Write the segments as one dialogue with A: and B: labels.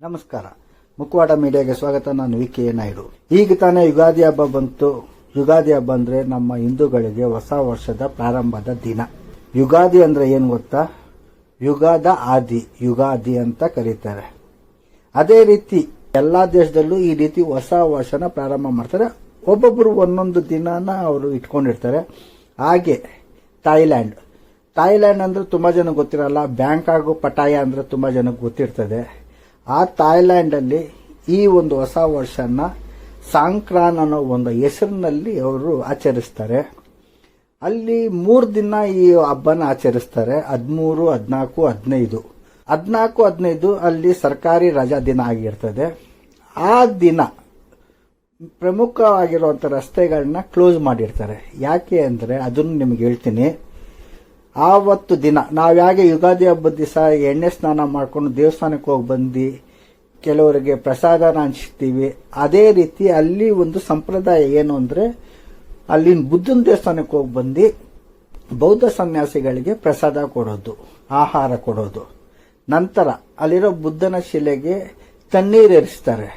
A: ನಮಸ್ಕಾರ. ಮುಖವಾಡ ಮೀಡಿಯಾಗೆ ಸ್ವಾಗತ. ನಾನು ವಿ ಕೆ ನಾಯ್ಡು. ಈಗ ತಾನೇ ಯುಗಾದಿ ಹಬ್ಬ ಬಂತು. ಯುಗಾದಿ ಹಬ್ಬ ಅಂದ್ರೆ ನಮ್ಮ ಹಿಂದೂಗಳಿಗೆ ಹೊಸ ವರ್ಷದ ಪ್ರಾರಂಭದ ದಿನ. ಯುಗಾದಿ ಅಂದ್ರೆ ಏನ್ ಗೊತ್ತಾ? ಯುಗಾದ ಆದಿ. ಯುಗಾದಿ ಅಂತ ಕರೀತಾರೆ. ಅದೇ ರೀತಿ ಎಲ್ಲಾ ದೇಶದಲ್ಲೂ ಈ ರೀತಿ ಹೊಸ ವರ್ಷನ ಪ್ರಾರಂಭ ಮಾಡ್ತಾರೆ. ಒಬ್ಬೊಬ್ಬರು ಒಂದೊಂದು ದಿನಾನ ಅವರು ಇಟ್ಕೊಂಡಿರ್ತಾರೆ. ಹಾಗೆ ಥಾಯ್ಲ್ಯಾಂಡ್ ಥಾಯ್ಲ್ಯಾಂಡ್ ಅಂದ್ರೆ ತುಂಬಾ ಜನ ಗೊತ್ತಿರಲ್ಲ ಬ್ಯಾಂಕಾಗು ಪಟಾಯ ಅಂದ್ರೆ ತುಂಬಾ ಜನಕ್ಕೆ ಗೊತ್ತಿರ್ತದೆ. ಆ ಥೈಲ್ಯಾಂಡ್ ಅಲ್ಲಿ ಈ ಒಂದು ಹೊಸ ವರ್ಷನ ಸಾಂಕ್ರಾನ್ ಅನ್ನೋ ಒಂದು ಹೆಸರಿನಲ್ಲಿ ಅವರು ಆಚರಿಸ್ತಾರೆ. ಅಲ್ಲಿ ಮೂರು ದಿನ ಈ ಹಬ್ಬನ ಆಚರಿಸ್ತಾರೆ, ಹದಿಮೂರು, ಹದಿನಾಲ್ಕು, ಹದಿನೈದು. ಹದಿನಾಲ್ಕು, ಹದಿನೈದು ಅಲ್ಲಿ ಸರ್ಕಾರಿ ರಜಾ ದಿನ ಆಗಿರ್ತದೆ. ಆ ದಿನ ಪ್ರಮುಖವಾಗಿರುವಂಥ ರಸ್ತೆಗಳನ್ನ ಕ್ಲೋಸ್ ಮಾಡಿರ್ತಾರೆ. ಯಾಕೆ ಅಂದರೆ ಅದನ್ನು ನಿಮ್ಗೆ ಹೇಳ್ತೀನಿ. ಆವತ್ತು ದಿನ, ನಾವು ಹೇಗೆ ಯುಗಾದಿ ಹಬ್ಬದ ದಿವಸ ಎಣ್ಣೆ ಸ್ನಾನ ಮಾಡ್ಕೊಂಡು ದೇವಸ್ಥಾನಕ್ಕೆ ಹೋಗಿ ಬಂದು ಕೆಲವರಿಗೆ ಪ್ರಸಾದನ ಹಂಚ್ತೀವಿ, ಅದೇ ರೀತಿ ಅಲ್ಲಿ ಒಂದು ಸಂಪ್ರದಾಯ ಏನು ಅಂದ್ರೆ ಅಲ್ಲಿನ ಬುದ್ಧನ ದೇವಸ್ಥಾನಕ್ಕೆ ಹೋಗಿ ಬಂದು ಬೌದ್ಧ ಸನ್ಯಾಸಿಗಳಿಗೆ ಪ್ರಸಾದ ಕೊಡೋದು, ಆಹಾರ ಕೊಡೋದು. ನಂತರ ಅಲ್ಲಿರೋ ಬುದ್ಧನ ಶಿಲೆಗೆ ತಣ್ಣೀರು ಎರಚ್ತಾರೆ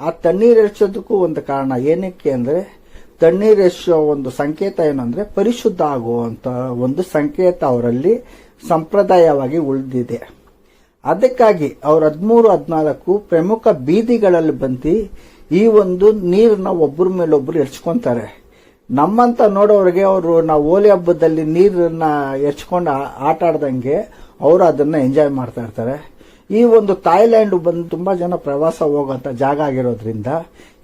A: ಆ ತಣ್ಣೀರು ಎರಚೋದಕ್ಕೂ ಒಂದು ಕಾರಣ ಏನಕ್ಕೆ ಅಂದ್ರೆ ತಣ್ಣೀರು ಎರಚೋ ಒಂದು ಸಂಕೇತ ಏನಂದ್ರೆ ಪರಿಶುದ್ಧ ಆಗುವಂತ ಒಂದು ಸಂಕೇತ ಅವರಲ್ಲಿ ಸಂಪ್ರದಾಯವಾಗಿ ಉಳಿದಿದೆ. ಅದಕ್ಕಾಗಿ ಅವ್ರ ಹದಿಮೂರು, ಹದಿನಾಲ್ಕು ಪ್ರಮುಖ ಬೀದಿಗಳಲ್ಲಿ ಬಂದು ಈ ಒಂದು ನೀರನ್ನ ಒಬ್ಬರ ಮೇಲೊಬ್ರು ಎರ್ಚ್ಕೊಂತಾರೆ. ನಮ್ಮಂತ ನೋಡೋರಿಗೆ ಅವರು ನಾವು ಹೋಲಿ ಹಬ್ಬದಲ್ಲಿ ನೀರನ್ನ ಎರ್ಚ್ಕೊಂಡು ಆಟ ಆಡ್ದಂಗೆ ಅವರು ಅದನ್ನ ಎಂಜಾಯ್ ಮಾಡ್ತಾ ಇರ್ತಾರೆ. ಈ ಒಂದು ಥಾಯ್ಲ್ಯಾಂಡ್ ಬಂದು ತುಂಬಾ ಜನ ಪ್ರವಾಸ ಹೋಗುವಂತ ಜಾಗ ಆಗಿರೋದ್ರಿಂದ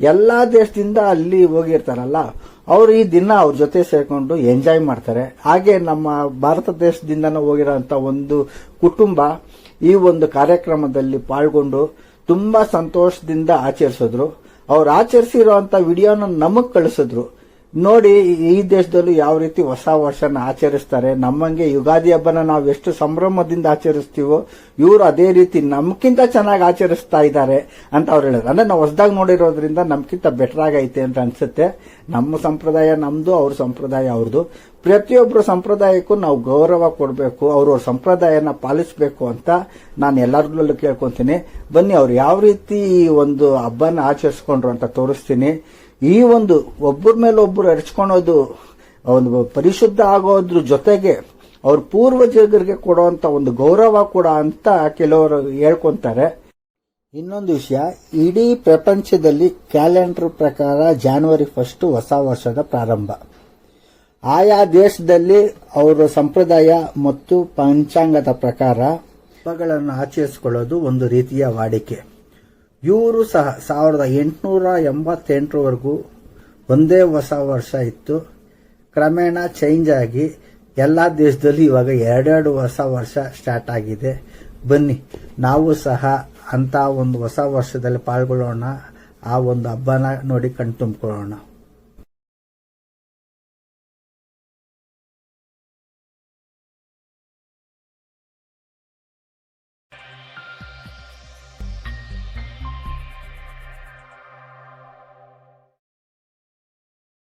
A: ಎಲ್ಲಾ ದೇಶದಿಂದ ಅಲ್ಲಿ ಹೋಗಿರ್ತಾರಲ್ಲ, ಅವರು ಈ ದಿನ ಅವ್ರ ಜೊತೆ ಸೇರ್ಕೊಂಡು ಎಂಜಾಯ್ ಮಾಡ್ತಾರೆ. ಹಾಗೆ ನಮ್ಮ ಭಾರತ ದೇಶದಿಂದನೂ ಹೋಗಿರೋಂತ ಒಂದು ಕುಟುಂಬ ಈ ಒಂದು ಕಾರ್ಯಕ್ರಮದಲ್ಲಿ ಪಾಲ್ಗೊಂಡು ತುಂಬಾ ಸಂತೋಷದಿಂದ ಆಚರಿಸಿದ್ರು. ಅವ್ರು ಆಚರಿಸಿರುವಂತ ವಿಡಿಯೋನ ನಮಗ್ ಕಳಿಸಿದ್ರು. ನೋಡಿ, ಈ ದೇಶದಲ್ಲೂ ಯಾವ ರೀತಿ ಹೊಸ ವರ್ಷನ ಆಚರಿಸ್ತಾರೆ, ನಮ್ಮಂಗೆ ಯುಗಾದಿ ಹಬ್ಬನ ನಾವು ಎಷ್ಟು ಸಂಭ್ರಮದಿಂದ ಆಚರಿಸ್ತೀವೋ, ಇವರು ಅದೇ ರೀತಿ ನಮ್ಗಿಂತ ಚೆನ್ನಾಗಿ ಆಚರಿಸ್ತಾ ಇದ್ದಾರೆ ಅಂತ ಅವ್ರು ಹೇಳಿದ್ರು. ಅಂದ್ರೆ ನಾವು ಹೊಸದಾಗಿ ನೋಡಿರೋದ್ರಿಂದ ನಮ್ಗಿಂತ ಬೆಟರ್ ಆಗೈತೆ ಅಂತ ಅನ್ಸುತ್ತೆ. ನಮ್ಮ ಸಂಪ್ರದಾಯ ನಮ್ದು, ಅವ್ರ ಸಂಪ್ರದಾಯ ಅವ್ರದ್ದು ಪ್ರತಿಯೊಬ್ಬರು ಸಂಪ್ರದಾಯಕ್ಕೂ ನಾವು ಗೌರವ ಕೊಡಬೇಕು, ಅವ್ರವ್ರ ಸಂಪ್ರದಾಯನ ಪಾಲಿಸಬೇಕು ಅಂತ ನಾನು ಎಲ್ಲರಿಗೂ ಕೇಳ್ಕೊಂತೀನಿ. ಬನ್ನಿ, ಅವ್ರು ಯಾವ ರೀತಿ ಒಂದು ಹಬ್ಬನ ಆಚರಿಸ್ಕೊಂಡ್ರು ಅಂತ ತೋರಿಸ್ತೀನಿ. ಈ ಒಂದು ಒಬ್ಬರ ಮೇಲೆ ಒಬ್ಬರು ಎರಚ್ಕೊಳೋದು ಒಂದು ಪರಿಶುದ್ಧ ಆಗೋದ್ರ ಜೊತೆಗೆ ಅವ್ರ ಪೂರ್ವಜರಿಗೆ ಕೊಡುವಂತ ಒಂದು ಗೌರವ ಕೂಡ ಅಂತ ಕೆಲವರು ಹೇಳ್ಕೊಂತಾರೆ. ಇನ್ನೊಂದು ವಿಷಯ, ಇಡೀ ಪ್ರಪಂಚದಲ್ಲಿ ಕ್ಯಾಲೆಂಡರ್ ಪ್ರಕಾರ ಜಾನ್ವರಿ ಫಸ್ಟ್ ಹೊಸ ವರ್ಷದ ಪ್ರಾರಂಭ. ಆಯಾ ದೇಶದಲ್ಲಿ ಅವರ ಸಂಪ್ರದಾಯ ಮತ್ತು ಪಂಚಾಂಗದ ಪ್ರಕಾರ ಹಬ್ಬಗಳನ್ನು ಆಚರಿಸಿಕೊಳ್ಳೋದು ಒಂದು ರೀತಿಯ ವಾಡಿಕೆ. ಇವರು ಸಹ ಸಾವಿರದ ಎಂಟುನೂರ ಎಂಬತ್ತೆಂಟರವರೆಗೂ ಒಂದೇ ಹೊಸ ವರ್ಷ ಇತ್ತು. ಕ್ರಮೇಣ ಚೇಂಜ್ ಆಗಿ ಎಲ್ಲ ದೇಶದಲ್ಲಿ ಇವಾಗ ಎರಡೆರಡು ಹೊಸ ವರ್ಷ ಸ್ಟಾರ್ಟ್ ಆಗಿದೆ. ಬನ್ನಿ, ನಾವು ಸಹ ಅಂತ ಒಂದು ಹೊಸ ವರ್ಷದಲ್ಲಿ ಪಾಲ್ಗೊಳ್ಳೋಣ. ಆ ಒಂದು ಹಬ್ಬನ ನೋಡಿ ಕಣ್ತುಂಬಿಕೊಳ್ಳೋಣ.